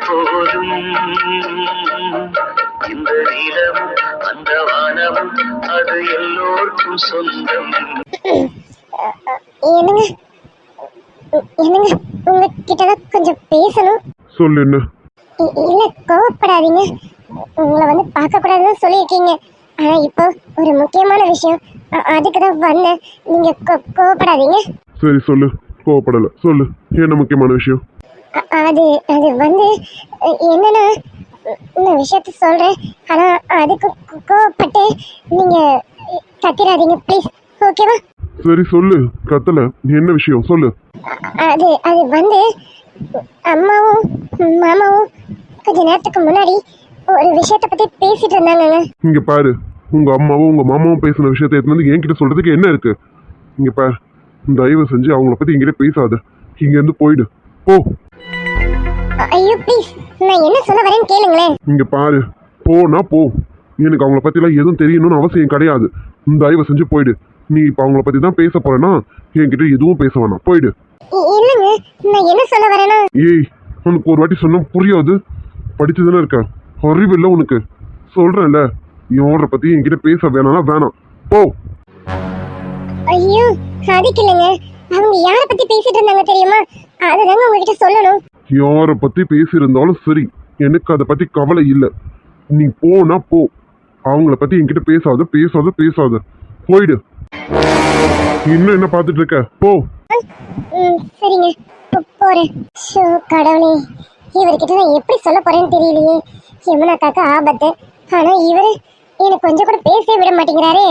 போதும். இந்த நிலமும் அந்த வானமும் அது எல்லோருக்கும் சொந்தம். என்னங்க? என்னங்க? உங்ககிட்ட கொஞ்சம் பேசணும். சொல்லு என்ன? இல்ல கோவப்படாதீங்க. உங்களை வந்து பார்க்க கூடாதுன்னு சொல்லியிருக்கீங்க. ஆனா இப்போ ஒரு முக்கியமான விஷயம். அ- அதுக்கு தான் வந்தேன். நீங்க கோ- கோவப்படாதீங்க. சரி சொல்லு. கோவப்படல. சொல்லு. என்ன முக்கியமான விஷயம்? அது அது வந்து என்னன்னா இந்த விஷயத்த சொல்றேன். ஆனா அதுக்கு கோவப்பட்டு நீங்க கத்திராதீங்க ப்ளீஸ் ஓகேவா சரி சொல்லு. கத்தல. என்ன விஷயம்? சொல்லு. அது அது வந்து அம்மாவும் மாமாவும் கொஞ்ச நேரத்துக்கு முன்னாடி ஒரு விஷயத்தை பத்தி பேசிட்டு இருந்தாங்கங்க. இங்க பாரு. உங்க அம்மாவும் உங்க மாமாவும் பேசின விஷயத்தை எடுத்து வந்து என்கிட்ட சொல்றதுக்கு என்ன இருக்கு? இங்க பாரு. தயவு செஞ்சு அவங்கள பத்தி என்கிட்ட பேசாத. இங்க இருந்து போயிடு. போ. ஐயோ ப்ளீஸ் நான் என்ன சொல்ல வரேன்னு கேளுங்களேன். இங்க பாரு. போனா போ. எனக்கு அவங்கள பத்திலாம் எதுவும் தெரியணும்னு அவசியம் கிடையாது. தயவு செஞ்சு போயிடு. நீ இப்ப அவங்கள பத்தி தான் பேச போறேன்னா என்கிட்ட எதுவும் பேச வேணாம். போயிடு. இல்லைங்க நான் என்ன சொல்ல வரேன்னா? ஏய் உனக்கு ஒரு வாட்டி சொன்னா புரியாது. படிச்சுதானே இருக்க. அறிவில்லை உனக்கு. சொல்றேன்ல. இவரை பத்தி என்கிட்ட பேச வேணாம்னா வேணாம். போ. ஐயோ அதுக்கு இல்லைங்க அவங்க யாரை பத்தி பேசிட்டு இருந்தாங்க தெரியுமா? அதுதாங்க உங்ககிட்ட சொல்லணும். யாரை பற்றி பேசியிருந்தாலும் சரி எனக்கு அதை பற்றி கவலை இல்லை. நீ போனா போ. அவங்கள பற்றி என்கிட்ட பேசாத பேசாத பேசாத. போயிடு. இன்னும் என்ன பார்த்துட்டு இருக்க? போ. சரிங்க. போறேன். ஷோ கடவுளே. இவர்கிட்ட நான் எப்படி சொல்ல போறேன்னு தெரியலையே. யமுனாக்காக்கு ஆபத்து. ஆனா இவரு எனக்கு கொஞ்சம் கூட பேசவே விட மாட்டேங்கிறாரே.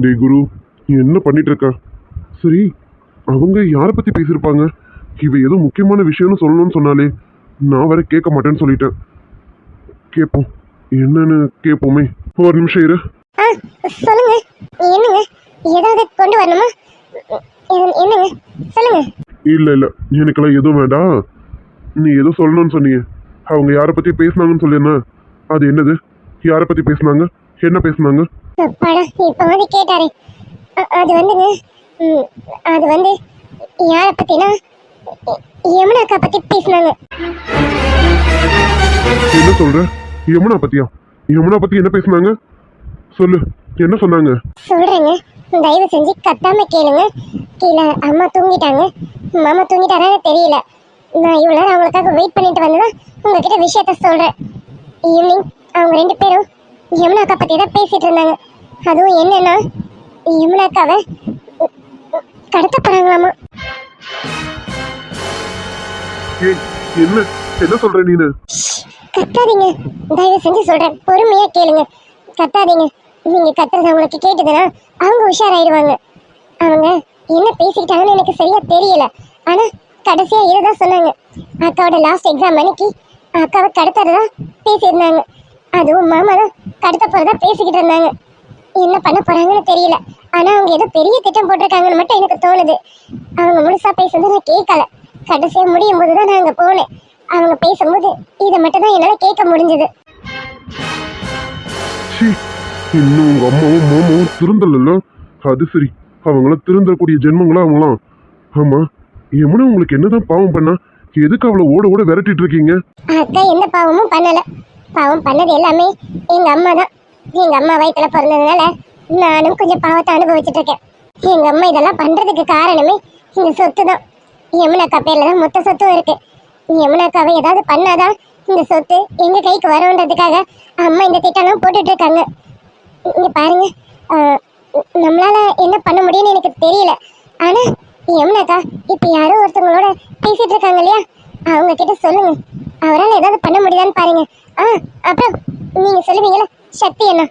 டேய் குரு நீ என்ன பண்ணிட்டு இருக்க சரி அவங்க யாரை பத்தி பேசியிருப்பாங்க? இவ ஏதோ முக்கியமான விஷயம்னு சொல்லணும்னு சொன்னாலே நான் வர கேட்க மாட்டேன்னு சொல்லிட்டேன். கேட்போம். என்னன்னு கேட்போமே. ஒரு நிமிஷம் இரு. சொல்லுங்க. என்னங்க? ஏதாவது கொண்டு வரணுமா? என்னங்க? சொல்லுங்க. இல்ல இல்ல. எனக்கெல்லாம் எதுவும் வேண்டாம். நீ ஏதோ சொல்லணும்னு சொன்னீங்க. அவங்க யாரை பத்தி பேசுனாங்கன்னு சொல்லிருந்தேன் அது என்னது? யாரை பத்தி பேசுனாங்க? என்ன பேசுனாங்க? அப்பாடா இப்ப வந்து கேட்டாரே. அது வந்துங்க அது வந்து யார பத்தினா யமுனாக்கா பத்தி பேசினாங்க. என்ன சொல்ற? யமுனா பத்தியா? யமுனா பத்தி என்ன பேசுனாங்க? சொல்லு என்ன சொன்னாங்க? சொல்றேங்க தயவு செஞ்சு கத்தாம கேளுங்க. கீழே அம்மா தூங்கிட்டாங்க. மாமா தூங்கிட்டாரான்னு தெரியல. நான் இவ்வளவு நேரம் அவங்களுக்காக வெயிட் பண்ணிட்டு வந்ததான் உங்ககிட்ட விஷயத்த சொல்றேன். ஈவினிங் அவங்க ரெண்டு பேரும் யமுனாக்கா பத்தி தான் பேசிட்டு இருந்தாங்க. அதுவும் என்னன்னா யமுனாக்காவை கடத்த போறாங்களாமா? ஏய் என்ன? என்ன சொல்ற நீனு? கத்தாதீங்க. தயவு செஞ்சு சொல்றேன். பொறுமையா கேளுங்க. கத்தாதீங்க. நீங்க கத்துறது அவங்களுக்கு கேட்டதுன்னா அவங்க உஷாராயிடுவாங்க. அவங்க என்ன பேசிக்கிட்டாங்கன்னு எனக்கு சரியா தெரியல. ஆனா கடைசியா இதுதான் சொன்னாங்க. அக்காவோட லாஸ்ட் எக்ஸாம் அன்னைக்கு அக்காவை கடத்துறதா பேசியிருந்தாங்க. அதுவும் மாமா தான் கடத்த போறதா பேசிக்கிட்டு இருந்தாங்க. என்ன பண்ண போறாங்கன்னு தெரியல. ஆனா அவங்க ஏதோ பெரிய திட்டம் போட்டிருக்காங்கன்னு மட்டும் எனக்கு தோணுது. அவங்க முழுசா பேசுனது நான் கேட்கல. கடைசியா முடியும் போது தான் நான் அங்க போனேன். அவங்க பேசும்போது இதை மட்டும் தான் என்னால கேட்க முடிஞ்சது. இன்னும் உங்க அம்மாவும் மாமாவும் திருந்தல அது சரி அவங்கள திருந்தக்கூடிய ஜென்மங்களா அவங்களாம்? ஆமா யமுனா உங்களுக்கு என்னதான் பாவம் பண்ணா? எதுக்கு அவளை ஓட ஓட விரட்டிட்டு இருக்கீங்க? அக்கா எந்த பாவமும் பண்ணல. பாவம் பண்ணது எல்லாமே எங்க அம்மா தான். எங்க அம்மா வயிற்றுல பிறந்ததுனால நானும் கொஞ்சம் பாவத்தை அனுபவிச்சுட்டு இருக்கேன் எங்க அம்மா இதெல்லாம் பண்றதுக்கு காரணமே இந்த சொத்து தான். யமுனாக்கா பேர்ல தான் மொத்த சொத்தும் இருக்கு. யமுனாக்காவை ஏதாவது பண்ணாதான் இந்த சொத்து எங்க கைக்கு வரும்ன்றதுக்காக அம்மா இந்த திட்டம்லாம் போட்டுட்டு இருக்காங்க இங்க பாருங்க. நம்மளால என்ன பண்ண முடியும்னு எனக்கு தெரியல. ஆனா யமுனாக்கா இப்ப யாரோ ஒருத்தவங்களோட பேசிட்டு இருக்காங்க இல்லையா? அவங்க கிட்ட சொல்லுங்க. அவரால் ஏதாவது பண்ண முடியுதான்னு பாருங்க. ஆ அப்புறம் நீங்க சொல்லுவீங்களா சக்தி என்ன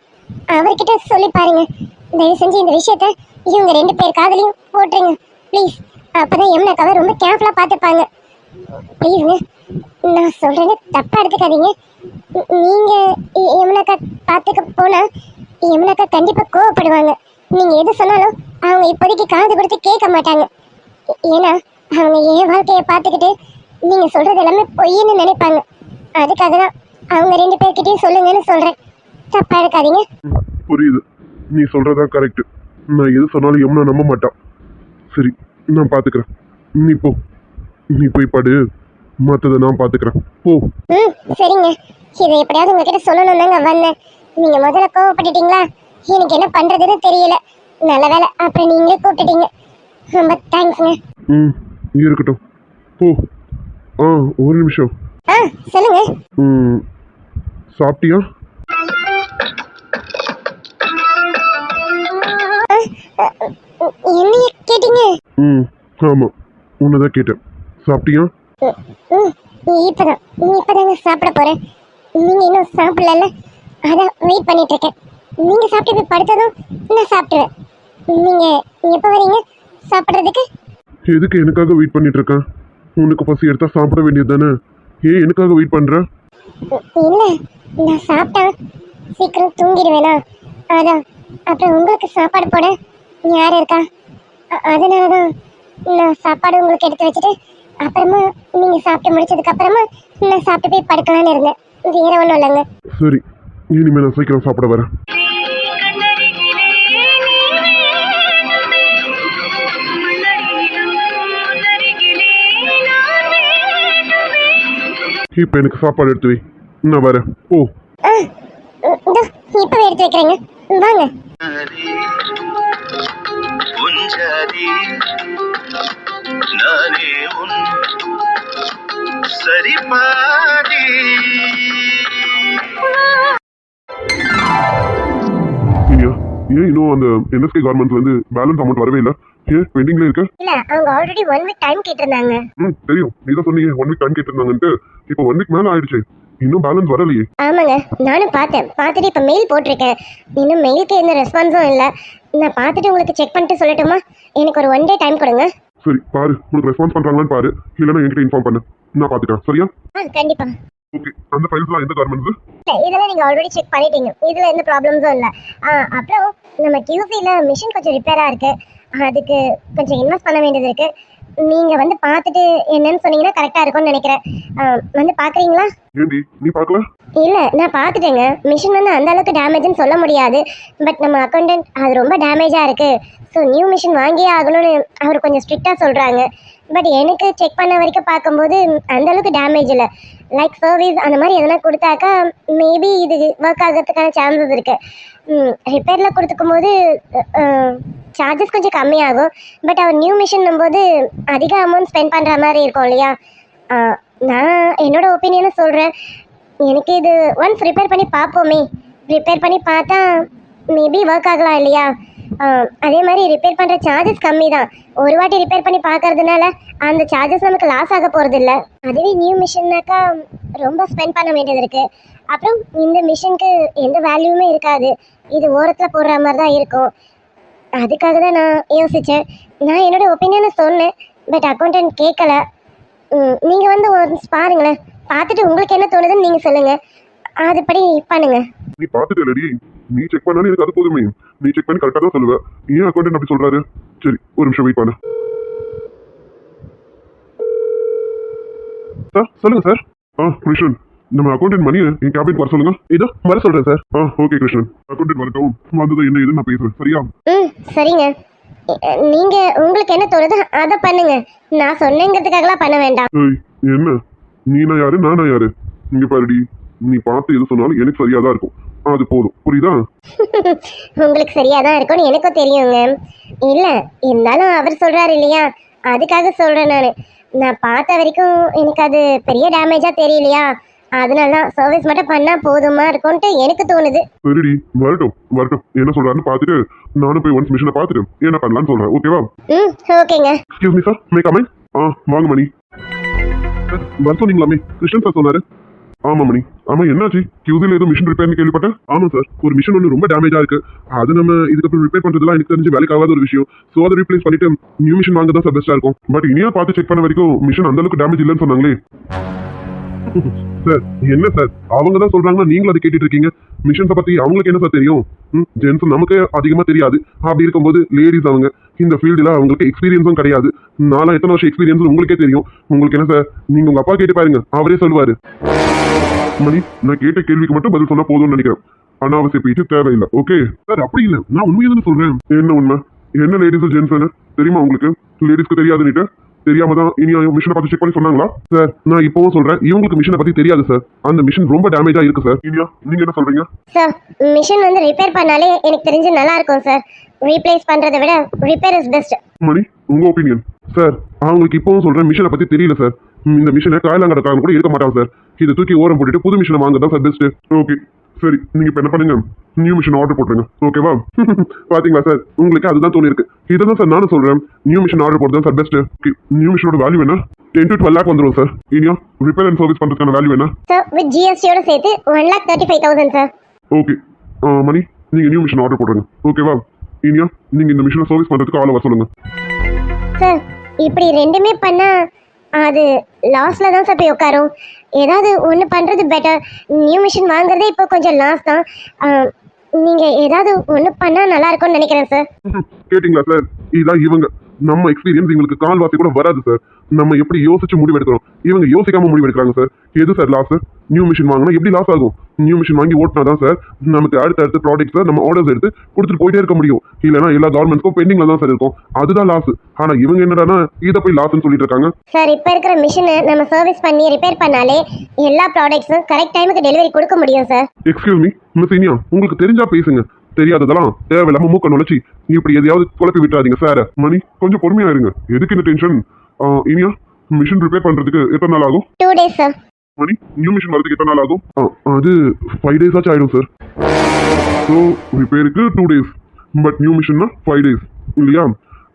அவர்கிட்ட சொல்லி பாருங்க. தயவு செஞ்சு இந்த விஷயத்த இவங்க ரெண்டு பேர் காதலையும் போட்டுருங்க. ப்ளீஸ் அப்பதான் யமுனாக்காவை ரொம்ப கேர்ஃபுல்லாக பார்த்துப்பாங்க. ப்ளீஸுங்க நான் சொல்கிறேன்னு தப்பாக எடுத்துக்காதீங்க. நீங்கள் யமுனாக்கா பார்த்துக்க போனால் யமுனாக்கா கண்டிப்பாக கோவப்படுவாங்க. நீங்கள் எது சொன்னாலும் அவங்க இப்போதைக்கு காது கொடுத்து கேட்க மாட்டாங்க. ஏன்னா அவங்க என் வாழ்க்கையை பார்த்துக்கிட்டு நீங்க சொல்றது எல்லாமே பொய்ன்னு நினைப்பாங்க. அதுக்காக தான் அவங்க ரெண்டு பேர்கிட்டயும் சொல்லுங்கன்னு சொல்றேன். தப்பா எடுக்காதீங்க. ம், புரியுது. நீ சொல்றதா கரெக்ட் நான் எது சொன்னாலும் யமுனா நம்ப மாட்டான். சரி நான் பாத்துக்கிறேன். நீ போ. நீ போய் படு. மற்றதை நான் பாத்துக்கிறேன். போ. ம் சரிங்க. இதை எப்படியாவது உங்ககிட்ட சொல்லணும் தாங்க வந்தேன். நீங்க முதல்ல கோவப்பட்டுட்டீங்களா? எனக்கு என்ன பண்றதுன்னு தெரியல. நல்ல வேலை அப்புறம் நீங்களே கூப்பிட்டுட்டீங்க. ரொம்ப தேங்க்ஸ்ங்க ம் இருக்கட்டும். போ. ஆ ஒரு நிமிஷம். ஆ சொல்லுங்க. ம் சாப்பிட்டியா? என்னைய கேட்டீங்க? ம் ஆமாம் உன்னை தான் கேட்டேன். சாப்பிட்டியா? ம், இப்பதான் இப்பதாங்க சாப்பிட போறேன். நீங்க இன்னும் சாப்பிடல அதான் வெயிட் பண்ணிட்டு இருக்கேன் நீங்க சாப்பிட்டு போய் படுத்ததும் நான் சாப்பிட்டுருவேன். நீங்க எப்போ வரீங்க? சாப்பிட்றதுக்கு? எதுக்கு எனக்காக வெயிட் பண்ணிட்டு இருக்கேன் உனக்கு பசி எடுத்தா சாப்பிட வேண்டியது தானே ஏன் எனக்காக வெயிட் பண்ற? இல்ல நான் சாப்பிட்டா சீக்கிரம் தூங்கிடுவேனா? அதான் அப்புறம் உங்களுக்கு சாப்பாடு போட யார் இருக்கா? அதனால தான் நான் சாப்பாடு உங்களுக்கு எடுத்து வச்சுட்டு அப்புறமா நீங்க சாப்பிட்டு முடிச்சதுக்கு அப்புறமா நான் சாப்பிட்டு போய் படுக்கலாம்னு இருந்தேன். வேற ஒன்றும் இல்லைங்க. சரி இனிமேல் நான் சீக்கிரம் சாப்பிட வரேன். இப்போ எனக்கு சாப்பாடு எடுத்து வை. நான் வரேன் ஓ இப்பவே எடுத்து வைக்கிறேங்க. வாங்க. நானே உன் ஏன் இன்னும் அந்த என்எஸ்கே கார்மெண்ட்ஸ்லேருந்து பேலன்ஸ் அமௌண்ட் வரவே இல்லை? ஏன் பெண்டிங்ல இருக்க. இல்ல அவங்க ஆல்ரெடி ஒன் வீக் டைம் கேட்டிருந்தாங்க. ம் தெரியும். நீ தான் சொன்னீங்க ஒன் வீக் டைம் கேட்டிருந்தாங்கன்ட்டு. இப்போ ஒன் வீக் மேலே ஆயிடுச்சு. இன்னும் பேலன்ஸ் வரலையே. ஆமாங்க நானும் பார்த்தேன். பார்த்துட்டு இப்போ மெயில் போட்டிருக்கேன். இன்னும் மெயிலுக்கு எந்த ரெஸ்பான்ஸும் இல்லை. நான் பார்த்துட்டு உங்களுக்கு செக் பண்ணிட்டு சொல்லட்டுமா? எனக்கு ஒரு ஒன் டே டைம் கொடுங்க. சரி பாரு. உனக்கு ரெஸ்பான்ஸ் பண்ணுறாங்களான்னு பாரு. இல்லைன்னா என்கிட்ட இன்ஃபார்ம் பண்ணு. நான் பார்த்துட்டேன் சரியா? ஆ கண்டிப்பா. ஓகே அந்த ஃபைல்ஸ்லாம் எந்த கார்மெண்ட்ஸ் இல்ல இதெல்லாம் நீங்க ஆல்ரெடி செக் பண்ணிட்டீங்க. இதுல எந்த ப்ராப்ளம்ஸும் இல்ல. ஆ, அப்புறம் நம்ம கியூசில மிஷின் கொஞ்சம் ரிப்பேரா இருக்கு. அதுக்கு கொஞ்சம் இன்வெஸ்ட் பண்ண வேண்டியது இருக்குது நீங்க வந்து பார்த்துட்டு என்னன்னு சொன்னீங்கன்னா கரெக்டா இருக்கும்னு நினைக்கிறேன். வந்து பாக்குறீங்களா ஏண்டி நீ பார்க்கல? இல்ல நான் பார்த்துட்டேங்க. மிஷின் வந்து அந்த அளவுக்கு டேமேஜ்னு சொல்ல முடியாது. பட் நம்ம அக்கௌண்டன்ட் அது ரொம்ப டேமேஜா இருக்கு. ஸோ நியூ மிஷின் வாங்கியே ஆகணும்னு அவர் கொஞ்சம் ஸ்ட்ரிக்டா சொல்றாங்க. பட் எனக்கு செக் பண்ண வரைக்கும் பார்க்கும்போது அந்த அளவுக்கு டேமேஜ் இல்லை. லைக் சர்வீஸ் அந்த மாதிரி எதனா கொடுத்தாக்கா மேபி இது ஒர்க் ஆகிறதுக்கான சான்சஸ் இருக்கு. ரிப்பேரில் கொடுத்துக்கும் போது சார்ஜஸ் கொஞ்சம் கம்மியாகும். பட் அவர் நியூ மிஷின் போது அதிக அமௌண்ட் ஸ்பெண்ட் பண்ணுற மாதிரி இருக்கும் இல்லையா? நான் என்னோட ஒப்பீனியனை சொல்கிறேன் எனக்கு இது ஒன்ஸ் ரிப்பேர் பண்ணி பார்ப்போமே. ரிப்பேர் பண்ணி பார்த்தா மேபி ஒர்க் ஆகலாம் இல்லையா? அதே மாதிரி ரிப்பேர் பண்ணுற சார்ஜஸ் கம்மி தான் ஒரு வாட்டி ரிப்பேர் பண்ணி பார்க்கறதுனால அந்த சார்ஜஸ் நமக்கு லாஸ் ஆக போகிறது இல்லை அதுவே நியூ மிஷின்னாக்கா ரொம்ப ஸ்பெண்ட் பண்ண வேண்டியது இருக்குது அப்புறம் இந்த மிஷினுக்கு எந்த வேல்யூமே இருக்காது. இது ஓரத்தில் போடுற மாதிரி தான் இருக்கும். அதுக்காக தான் நான் யோசித்தேன் நான் என்னோடய ஒப்பீனியனை சொன்னேன். பட் அக்கௌண்டன்ட் கேட்கல ம், நீங்க வந்து ஒன்ஸ் பாருங்களேன். பார்த்துட்டு உங்களுக்கு என்ன தோணுதுன்னு நீங்க சொல்லுங்க. அதுபடி பண்ணுங்க. நீ பார்த்துட்டு இல்லடி நீ செக் பண்ணாலும் எனக்கு அது போதுமே. நீ செக் பண்ணி கரெக்டாக தான் சொல்லுவ. ஏன் அக்கௌண்ட் அப்படி சொல்றாரு? சரி ஒரு நிமிஷம் வெயிட் பண்ணு. சார் சொல்லுங்க சார். ஆ கிருஷ்ணன். நம்ம அக்கௌண்டன்ட் மணியை என் கேபின் வர சொல்லுங்க. இதோ வர சொல்றேன் சார். ஆ ஓகே கிருஷ்ணன். அக்கௌண்டன்ட் வரட்டும். வந்தது என்ன ஏதுன்னு நான் பேசுறேன். சரியா? சரிங்க. நீங்க உங்களுக்கு என்ன தோணுதோ அதை பண்ணுங்க. நான் சொன்னேங்கிறதுக்காகலாம் பண்ண வேண்டாம். ஏய் என்ன? நீனா யாரு? நானா யாரு? இங்க பாருடி. நீ பார்த்து எது சொன்னாலும் எனக்கு சரியா தான் இருக்கும். அது போதும். புரியுதா? உங்களுக்கு சரியா தான் இருக்கும்னு எனக்கும் தெரியுங்க. இல்ல இருந்தாலும் அவர் சொல்றாரு இல்லையா? அதுக்காக சொல்றேன் நான். நான் பார்த்த வரைக்கும் எனக்கு அது பெரிய டேமேஜா தெரியலையா? அதனால தான் சர்வீஸ் மட்டும் பண்ணா போதுமா இருக்கும்ட்டு எனக்கு தோணுது. சரிடி வரட்டும் வரட்டும். என்ன சொல்றாருன்னு பார்த்துட்டு நானும் போய் ஒன்ஸ் மிஷினை பார்த்துட்டு என்ன பண்ணலாம்னு சொல்றேன் ஓகேவா ம் ஓகேங்க excuse me sir may come in ஆ வாங்க மணி. வர சொன்னீங்களாமே? கிருஷ்ணன் சார் சொன்னாரு. ஆமா மணி. ஆமா என்னாச்சு? கியூசில் ஏதோ மிஷின் ரிப்பேர்னு கேள்விப்பட்டேன். ஆமா சார் ஒரு மிஷின் ஒன்று ரொம்ப டேமேஜா இருக்கு. அது நம்ம இதுக்கப்புறம் ரிப்பேர் பண்றதுலாம் எனக்கு தெரிஞ்சு வேலைக்கு ஆகாத ஒரு விஷயம். ஸோ அதை ரீப்ளேஸ் பண்ணிட்டு நியூ மிஷின் வாங்க தான் சார் பெஸ்டா இருக்கும். பட் இனியா பார்த்து செக் பண்ண வரைக்கும் மிஷின் அந்த அளவுக்கு டேமேஜ் இல்லைன்னு சொன்னாங்களே. சார் என்ன சார் அவங்க தான் சொல்றாங்கன்னா நீங்களும் அதை கேட்டுட்டு இருக்கீங்க. மிஷன்ஸை பத்தி அவங்களுக்கு என்ன சார் தெரியும்? ஜென்ஸ் நமக்கு அதிகமா தெரியாது. அப்படி இருக்கும்போது லேடிஸ் அவங்க இந்த ஃபீல்டில் அவங்களுக்கு எக்ஸ்பீரியன்ஸும் கிடையாது. நானும் எத்தனை வருஷம் எக்ஸ்பீரியன்ஸ் உங்களுக்கே தெரியும். உங்களுக்கு என்ன சார் நீங்க உங்க அப்பா கேட்டு பாருங்க. அவரே சொல்லுவாரு. மணி நான் கேட்ட கேள்விக்கு மட்டும் பதில் சொன்னா போதும்னு நினைக்கிறேன். அனாவசிய பேச்சு தேவையில்லை. ஓகே சார் அப்படி இல்லை. நான் உண்மையை தானே சொல்றேன். என்ன உண்மை? என்ன லேடிஸ் ஜென்ஸ் தெரியுமா உங்களுக்கு? லேடிஸ்க்கு தெரியாதுன்னுட்டு. தெரியாம தான் இனி மிஷினை பார்த்து செக் பண்ணி சொன்னாங்களா? சார் நான் இப்பவும் சொல்றேன். இவங்களுக்கு மிஷினை பத்தி தெரியாது சார் அந்த மிஷின் ரொம்ப டேமேஜா இருக்கு சார் இனியா நீங்க என்ன சொல்றீங்க? சார் மிஷின் வந்து ரிப்பேர் பண்ணாலே எனக்கு தெரிஞ்சு நல்லா இருக்கும் சார் ரீப்ளேஸ் பண்றதை விட ரிப்பேர் இஸ் பெஸ்ட் மணி உங்க ஒப்பீனியன் சார் அவங்களுக்கு இப்பவும் சொல்றேன் மிஷினை பத்தி தெரியல சார் இந்த மிஷினை காயலாங்கடக்காரங்க கூட இருக்க மாட்டாங்க சார் இதை தூக்கி ஓரம் போட்டுட்டு புது மிஷினை வாங்க தான் சார் பெஸ்ட் ஓகே சரி நீங்க இப்ப என்ன பண்ணுங்க? நியூ மிஷின் ஆர்டர் போட்டுருங்க. ஓகேவா பாத்தீங்களா சார் உங்களுக்கு அதுதான் தோணி இருக்கு. இதை தான் சார் நானும் சொல்றேன். நியூ மிஷின் ஆர்டர் போட்டு தான் சார் பெஸ்ட் நியூ மிஷினோட வேல்யூ என்ன? டென் டு டுவெல் லேக் வந்துடும் sir Iniya repair and service பண்றதுக்கான வேல்யூ என்ன? சார் வித் ஜிஎஸ்டியோட சேர்த்து one lakh thirty five thousand sir okay Mani நீங்க நியூ மிஷின் ஆர்டர் போட்டுருங்க. ஓகேவா இனியா நீங்க இந்த மிஷினை சர்வீஸ் பண்றதுக்கு ஆள் வர சொல்லுங்க. சார் இப்படி ரெண்டுமே பண்ணா அது லாஸ்ல தான் சார் போய் உட்காரும். ஏதாவது ஒன்று பண்றது பெட்டர் நியூ மிஷின் வாங்குறதே இப்போ கொஞ்சம் லாஸ் தான். நீங்கள் நீங்க ஏதாவது ஒன்று பண்ணா நல்லா இருக்கும்னு நினைக்கிறேன் சார் கேட்டிங்களா சார் இதான் இவங்க. நம்ம எக்ஸ்பீரியன்ஸ் எங்களுக்கு கால்வாசி கூட வராது சார் நம்ம எப்படி யோசிச்சு முடிவு எடுக்கிறோம் இவங்க யோசிக்காம முடிவு எடுக்கிறாங்க சார் எது சார் லாஸ் நியூ மிஷின் வாங்கினா எப்படி லாஸ் ஆகும்? நியூ மிஷின் வாங்கி ஓட்டினா தான் சார் நமக்கு அடுத்த அடுத்த ப்ராடக்ட்ஸை நம்ம ஆர்டர்ஸ் எடுத்து கொடுத்துட்டு போயிட்டே இருக்க முடியும். இல்லைனா எல்லா கவர்மெண்ட்ஸ்க்கும் பெண்டிங்ல தான் சார் இருக்கும். அதுதான் லாஸ் ஆனா இவங்க என்னடானா இதை போய் லாஸ்ன்னு சொல்லிட்டு இருக்காங்க. சார் இப்போ இருக்கிற மிஷினை நம்ம சர்வீஸ் பண்ணி ரிப்பேர் பண்ணாலே எல்லா ப்ராடக்ட்ஸும் கரெக்ட் டைமுக்கு டெலிவரி கொடுக்க முடியும் sir excuse me miss Iniya உங்களுக்கு தெரிஞ்சா பேசுங்க. தெரியாததெல்லாம் தேவையில்லாம மூக்க நுழைச்சி இப்படி எதையாவது குழப்பி விட்டுறாதீங்க சார் மணி கொஞ்சம் பொறுமையா இருங்க. எதுக்கு இந்த டென்ஷன் இனியா மிஷின் ரிப்பேர் பண்றதுக்கு எத்தனை நாள் ஆகும்? Two days sir Mani new machine வரதுக்கு எத்தனை நாள் ஆகும்? அது ஃபைவ் டேஸ் ஆச்சு ஆயிடும் சார் ஸோ ரிப்பேருக்கு டூ டேஸ் பட் நியூ மிஷின்னா ஃபைவ் டேஸ் இல்லையா?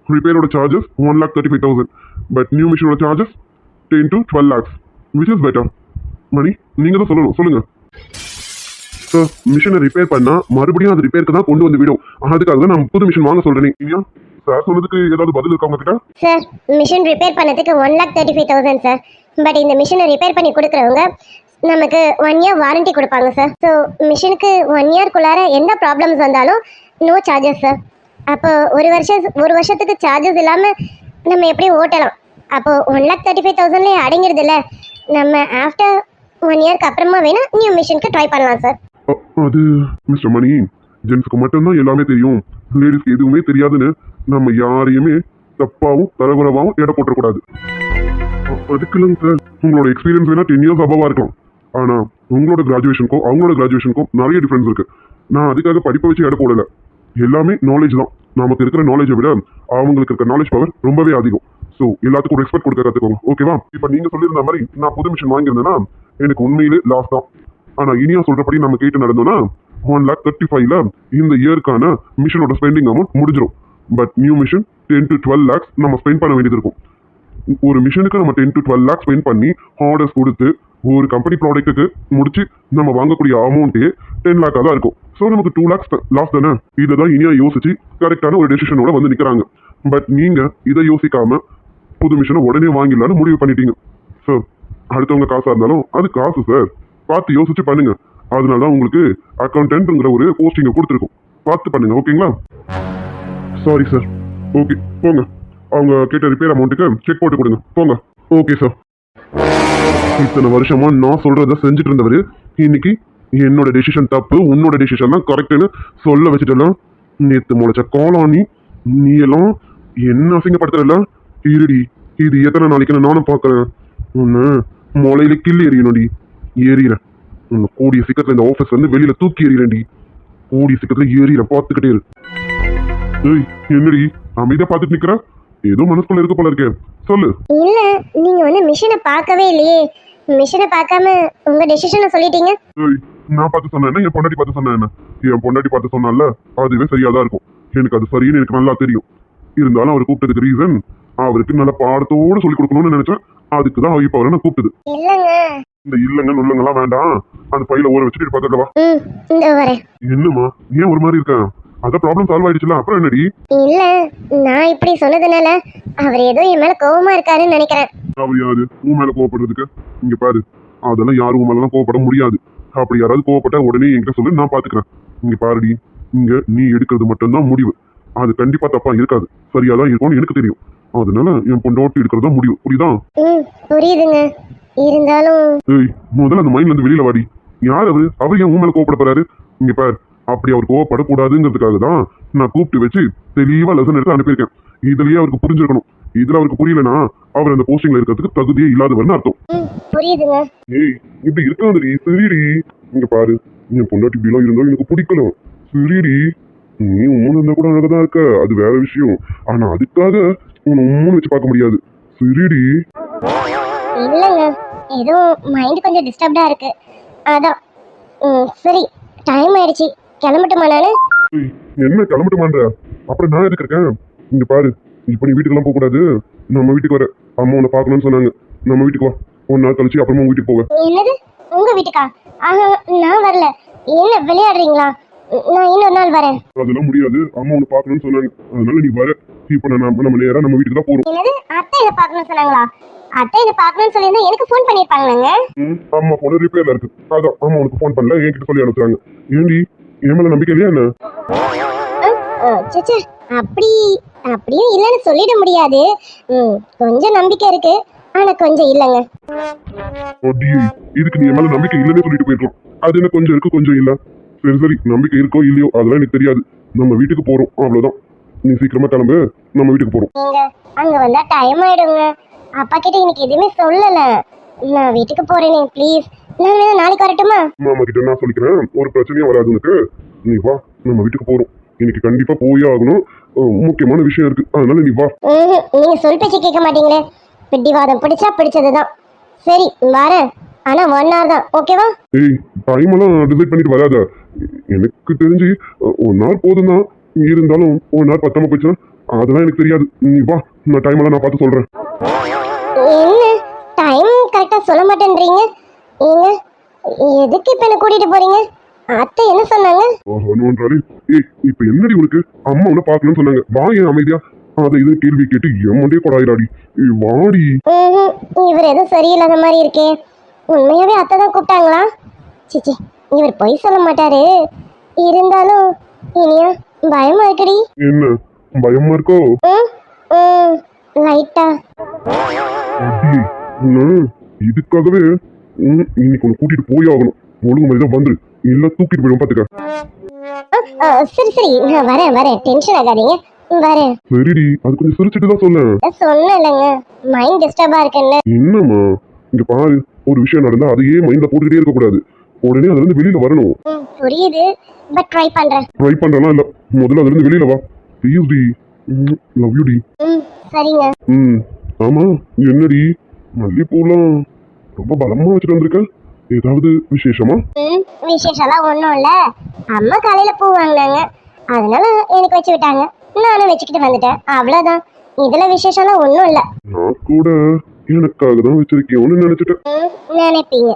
ரிப்பேரோட charges one lakh thirty five thousand but new மிஷினோட charges ten to twelve lakhs which is better Mani நீங்கள் தான் சொல்லணும் சொல்லுங்க. சார் மிஷினை ரிப்பேர் பண்ணா மறுபடியும் அது ரிப்பேருக்கு தான் கொண்டு வந்து விடும். அதுக்காக தான் நான் புது மிஷின் வாங்க சொல்றேன் இல்லையா சார் சொன்னதுக்கு ஏதாவது பதில் இருக்கா உங்ககிட்ட? சார் மிஷின் ரிப்பேர் பண்ணதுக்கு one lakh thirty five thousand sir. But இந்த மிஷினை ரிப்பேர் பண்ணி கொடுக்குறவங்க நமக்கு ஒன் இயர் வாரண்டி கொடுப்பாங்க சார். ஸோ மிஷினுக்கு ஒன் இயர்க்குள்ளார எந்த ப்ராப்ளம்ஸ் வந்தாலும் நோ சார்ஜஸ் சார். அப்போ ஒரு வருஷம் ஒரு வருஷத்துக்கு சார்ஜஸ் இல்லாமல் நம்ம எப்படி ஓட்டலாம்? அப்போ ஒன் லேக் தேர்ட்டி ஃபைவ் தௌசண்ட்லேயே அடங்கிடுதுல்ல. நம்ம ஆஃப்டர் ஒன் இயர்க்கு அப்புறமா வேணால் நியூ மிஷினுக்கு ட்ரை பண்ணலாம் சார். அது மிஸ்டர் மணி ஜென்ஸுக்கு மட்டும்தான் எல்லாமே தெரியும். லேடிஸ்க்கு எதுவுமே தெரியாதுன்னு நம்ம யாரையுமே தப்பாவும் தரகுறவாவும் எடை போட்டக்கூடாது அ- சார் உங்களோட எக்ஸ்பீரியன்ஸ் வேணா டென் இயர்ஸ் அபவாக இருக்கலாம். ஆனால் உங்களோட கிராஜுவேஷனுக்கும் அவங்களோட கிராஜுவேஷனுக்கும் நிறைய டிஃப்ரென்ஸ் இருக்கு. நான் அதுக்காக படிப்பை வச்சு எடை போடல. எல்லாமே நாலேஜ் தான். நமக்கு இருக்கிற நாலேஜை விட அவங்களுக்கு இருக்கிற நாலேஜ் பவர் ரொம்பவே அதிகம். ஸோ எல்லாத்துக்கும் ரெஸ்பெக்ட் கொடுக்க கற்றுக்கோங்க ஓகேவா இப்போ நீங்கள் சொல்லியிருந்த மாதிரி நான் புது மிஷின் வாங்கியிருந்தேன்னா எனக்கு உண்மையிலே லாஸ் தான். ஆனால் இனியா சொல்கிறபடி நம்ம கேட்டு நடந்தோம்னா ஒன் லேக் தேர்ட்டி ஃபைவ்ல இந்த இயருக்கான மிஷினோட ஸ்பெண்டிங் அமௌண்ட் முடிஞ்சிடும் but new machine ten to twelve lakhs நம்ம ஸ்பெண்ட் பண்ண வேண்டியது இருக்கும். ஒரு மிஷினுக்கு நம்ம ten to twelve lakhs spend பண்ணி ஆர்டர்ஸ் கொடுத்து ஒரு கம்பெனி ப்ராடக்ட்டுக்கு முடிச்சு நம்ம வாங்கக்கூடிய அமௌண்ட்டே டென் லேக்காக தான் இருக்கும். ஸோ நமக்கு டூ லேக்ஸ் லாஸ் தானே? இதை தான் இனியா யோசிச்சு கரெக்டான ஒரு டெசிஷனோட வந்து நிற்கிறாங்க பட் நீங்கள் இதை யோசிக்காம புது மிஷினை உடனே வாங்கிடலான்னு முடிவு பண்ணிட்டீங்க. சார் அடுத்தவங்க காசாக இருந்தாலும் அது காசு சார் பார்த்து யோசிச்சு பண்ணுங்க. அதனால தான் உங்களுக்கு அக்கௌண்டன்ட்ங்கிற ஒரு போஸ்டிங்கை கொடுத்துருக்கோம். பார்த்து பண்ணுங்க ஓகேங்களா சாரி சார் ஓகே போங்க. அவங்க கேட்ட ரிப்பேர் அமௌண்ட்டுக்கு செக் போட்டு கொடுங்க. போங்க. ஓகே சார் இத்தனை வருஷமா நான் சொல்றத செஞ்சுட்டு இருந்தவர் இன்னைக்கு என்னோட டெசிஷன் தப்பு உன்னோட டெசிஷன் தான் கரெக்டுன்னு சொல்ல வச்சுட்டலாம் நேத்து முளைச்ச காலானி நீ எல்லாம் என்ன அசிங்கப்படுத்துறல இருடி இது எத்தனை நாளைக்கு நானும் பார்க்குறேன். ஒன்று முளையில கிள்ளி எறியணும்டி. ஏறிறேன் உன்னை கூடிய சீக்கிரத்தில் இந்த ஆஃபீஸ் வந்து வெளியில் தூக்கி எறிகிறேன்டி கூடிய சீக்கிரத்தில் ஏறிறேன் பார்த்துக்கிட்டே இரு. ஏய் என்னடி அமைதியா பார்த்துட்டு நிக்கிற? ஏதோ மனசுக்குள்ள இருக்க போல இருக்கே. சொல்லு. இல்ல நீங்க வந்து மிஷினை பார்க்கவே இல்லையே. மிஷினை பார்க்காம உங்க டெசிஷனை சொல்லிட்டீங்க? ஏய் நான் பார்த்து சொன்னேன்னா என் பொண்டாட்டி பார்த்து சொன்னேன் என் பொண்டாட்டி பார்த்து சொன்னால அதுவே சரியா தான் இருக்கும். எனக்கு அது சரின்னு எனக்கு நல்லா தெரியும். இருந்தாலும் அவர் கூப்பிட்டதுக்கு ரீசன் அவருக்கு நல்ல பாடத்தோட சொல்லி கொடுக்கணும்னு நினைச்சேன். அதுக்கு தான் இப்போ அவரை நான் கூப்பிட்டது. இல்லைங்க. இந்த இல்லங்க நுள்ளங்கெல்லாம் வேண்டாம். அந்த பையில ஊற வச்சுட்டு பார்த்துட்டு வா ம் இந்த வரேன். என்னம்மா ஏன் ஒரு மாதிரி இருக்க? அதான் ப்ராப்ளம் சால்வ் ஆயிடுச்சுல அப்புறம் என்னடி? இல்ல நான் இப்படி சொன்னதுனால அவர் ஏதோ என் மேல கோவமா இருக்காருன்னு நினைக்கிறேன். அவர் யாரு? உன் மேல கோவப்படுறதுக்கு? இங்க பாரு அதெல்லாம் யாரும் உன் மேலாம் கோவப்பட முடியாது. அப்படி யாராவது கோவப்பட்டா உடனே என்கிட்ட சொல்லு நான் பாத்துக்கிறேன். இங்க பாருடி இங்க நீ எடுக்கிறது மட்டும்தான் முடிவு. அது கண்டிப்பா தப்பா இருக்காது. சரியா தான் இருக்கும்னு எனக்கு தெரியும். அதனால என் பொண்டோட்டி எடுக்கிறது முடிவு. புரியுதா? புரியுதுங்க. இருந்தாலும் முதல்ல அந்த மைண்ட்ல இருந்து வெளியில வாடி. யார் அவரு? அவர் ஏன் உன் மேல கோவப்பட போறாரு? இங்க பார் அப்படி அவர் கோவப்படக்கூடாதுங்கிறதுக்காக தான் நான் கூப்பிட்டு வச்சு தெளிவா லெசன் எடுத்து அனுப்பியிருக்கேன். இதுலயே அவருக்கு புரிஞ்சிருக்கணும். இதுல அவருக்கு புரியலனா அவர் அந்த போஸ்டிங்ல இருக்கிறதுக்கு தகுதியே இல்லாதவர்னு அர்த்தம். புரியுதுங்க. ஏய் இப்படி இருக்காதடி சரிடி. இங்க பாரு என் பொண்டாட்டி இப்படிலாம் இருந்தாலும் எனக்கு பிடிக்கல. சரிடி நீ உம்மன் இருந்தா கூட அழகா தான் இருக்க. அது வேற விஷயம். ஆனா அதுக்காக உன்னை உம்மன் வச்சு பார்க்க முடியாது. சரிடி. இல்லைங்க. ஏதோ மைண்ட் கொஞ்சம் டிஸ்டர்ப்டா இருக்கு. அதான். சரி டைம் ஆயிடுச்சு. கிளம்பட்டுமா நானு என்ன கிளம்பட்டுமான்ற? அப்புறம் நான் இருக்கேன்? இங்க பாரு இப்ப நீ வீட்டுக்கெல்லாம் போக கூடாது நம்ம வீட்டுக்கு வர. அம்மா உன்னை பார்க்கணும்னு சொன்னாங்க. நம்ம வீட்டுக்கு வா. ஒரு நாள் கழிச்சு அப்புறமா வீட்டுக்கு போவேன். என்னது? உங்க வீட்டுக்கா? ஆஹா நான் வரல. என்ன விளையாடுறீங்களா? நான் இன்னொரு நாள் வரேன். அதெல்லாம் முடியாது. அம்மா உன்னை பார்க்கணும்னு சொன்னாங்க. அதனால நீ வர. இப்ப நான் நம்ம நேரா நம்ம வீட்டுக்கு தான் போறோம். என்னது? அத்தை என்ன பார்க்கணும்னு சொன்னாங்களா? அத்தை என்ன சொல்லியிருந்தா எனக்கு ஃபோன் பண்ணியிருப்பாங்களாங்க? ம், அம்மா போன ரிப்பேர்ல இருக்கு. அதான் அம்மா உனக்கு ஃபோன் பண்ணல. என்கிட்ட சொல்லி அனுப்புறாங்க. ஏண்டி என் மேல நம்பிக்கை இல்லையா என்ன அப்படி அப்படியும் இல்லைன்னு சொல்லிட முடியாது. கொஞ்சம் நம்பிக்கை இருக்கு. ஆனா கொஞ்சம் இல்லைங்க. இதுக்கு நீ மேல நம்பிக்கை இல்லைன்னு சொல்லிட்டு போயிருக்கலாம் அது என்ன கொஞ்சம் இருக்கு கொஞ்சம் இல்ல? சரி சரி. நம்பிக்கை இருக்கோ இல்லையோ அதெல்லாம் எனக்கு தெரியாது. நம்ம வீட்டுக்கு போறோம் அவ்வளவுதான். நீ சீக்கிரமா கிளம்பு நம்ம வீட்டுக்கு போறோம். அங்க வந்தா டைம் ஆயிடுங்க. அப்பா கிட்ட எனக்கு எதுவுமே சொல்லல. நான் வீட்டுக்கு போறேனே ப்ளீஸ் நான் நாளைக்கு வரட்டுமா? மாமா கிட்ட நான் சொல்லிக்கிறேன். ஒரு பிரச்சனையும் வராது உனக்கு நீ வா நம்ம வீட்டுக்கு போறோம். இன்னைக்கு கண்டிப்பா போயே ஆகணும். முக்கியமான விஷயம் இருக்கு. அதனால நீ வா. நீங்க சொல் பேச்சு கேட்க மாட்டீங்களே. பிடிவாதம் பிடிச்சா பிடிச்சதுதான். சரி வரேன் ஆனா ஒன் ஹவர் தான். ஓகேவா ஏய் டைம் எல்லாம் டிசைட் பண்ணிட்டு வராத. எனக்கு தெரிஞ்சு ஒரு நாள் போதும் தான் இருந்தாலும் ஒரு நாள் பத்தாம போச்சுன்னா அதெல்லாம் எனக்கு தெரியாது. நீ வா நான் டைம் எல்லாம் நான் பார்த்து சொல்றேன். என்ன? டைம் கரெக்டா சொல்ல மாட்டேன்றீங்க? ஏங்க எதுக்கு இப்ப என்ன கூட்டிட்டு போறீங்க? அத்தை என்ன சொன்னாங்க? ஒன்றாலே ஏய் இப்ப என்னடி உனக்கு? அம்மா உன்னை பார்க்கணும்னு சொன்னாங்க. வா ஏன் அமைதியா? அதை இது கேள்வி கேட்டு என் மண்டே கொடாயிராடி ஏய் வாடி. இவர் எதுவும் சரியில்லாத மாதிரி இருக்கே. உண்மையாவே அத்தை தான் கூப்பிட்டாங்களா? சிச்சி இவர் பொய் சொல்ல மாட்டாரு. இருந்தாலும் இனியா பயமா இருக்குடி. என்ன? பயமா இருக்கோ? லைட்டா இதுக்காகவே ம், இன்னைக்கு உன்னை கூட்டிட்டு போய் ஆகணும். ஒழுங்கு மாதிரி தான் வந்துரு. இல்ல தூக்கிட்டு போயிடும் பாத்துக்க. சரி சரி. நான் வரேன் வரேன். டென்ஷன் ஆகாதீங்க. வரேன். சரிடி. அது கொஞ்சம் சிரிச்சிட்டு தான் சொல்லேன் சொன்னேன்லங்க. மைண்ட் டிஸ்டர்பா இருக்குன்னு. என்னம்மா? இங்க பாரு. ஒரு விஷயம் நடந்தா அதையே மைண்ட்ல போட்டுக்கிட்டே இருக்க கூடாது உடனே அதுல இருந்து வெளியில வரணும். புரியுது. பட் ட்ரை பண்றேன். ட்ரை பண்றலாம் இல்ல. முதல்ல அதுல இருந்து வெளியில வா. ப்ளீஸ் டி. லவ் யூ டி. சரிங்க. ம் ஆமா. என்னடி? மல்லிப்பூலாம் ரொம்ப பலமா வச்சுட்டு வந்திருக்க. ஏதாவது விசேஷமா? விசேஷம்லாம் ஒன்றும் இல்லை. அம்மா காலையில பூ வாங்கினாங்க. அதனால எனக்கு வச்சு விட்டாங்க. நானும் வச்சுக்கிட்டு வந்துட்டேன். அவ்வளோதான் இதுல விசேஷம்லாம் ஒன்றும் இல்லை. நான் கூட எனக்காக தான் வச்சிருக்கேன்னு நினைச்சிட்டேன். நினைப்பீங்க.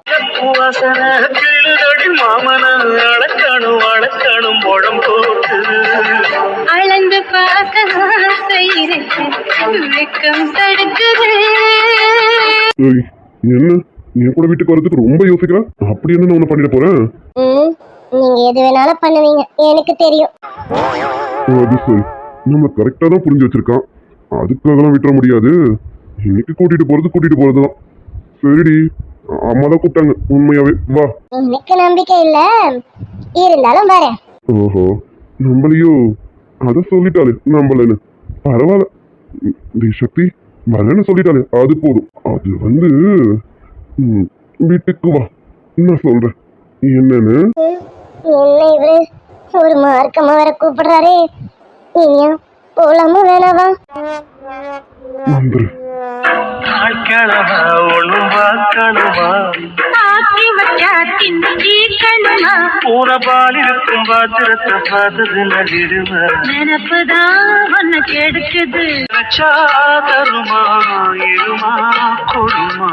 அளந்து பார்க்க ஆசை இருக்கு. வெக்கம் தடுக்குது. ஏய் என்ன என் கூட வீட்டுக்கு வரதுக்கு ரொம்ப யோசிக்கிற அப்படி என்ன நான் உன்னை பண்ணிட போறேன் ம் நீங்க எது வேணாலும் பண்ணுவீங்க எனக்கு தெரியும் அது சரி நம்ம கரெக்டா தான் புரிஞ்சு வச்சிருக்கான் அதுக்காகலாம் விட்டுற முடியாது இன்னைக்கு கூட்டிட்டு போறது கூட்டிட்டு போறதுதான் சரிடி அம்மா தான் கூப்பிட்டாங்க உண்மையாவே வா எனக்கு நம்பிக்கை இல்லை இருந்தாலும் வரேன் ஓஹோ நம்மளையோ அத சொல்லிட்டாலே நம்மளன்னு பரவாயில்ல சக்தி வரேன்னு சொல்லிட்டாலே அது போதும். அது வந்து ம், வீட்டுக்கு வா. நான் சொல்றேன். என்னன்னு? என்ன இவரு ஒரு மார்க்கமா வர கூப்பிடுறாரே. இனியா போலாமா வேணாவா? வந்துரு. ஆட்களமா ஒண்ணும் பார்க்கணுமா இருக்கும் பாத்திரத்தை பார்த்தது நடிடுவ நினப்புதான் ஒன்னு கெடுக்குது. தருமா இருமா கொடுமா.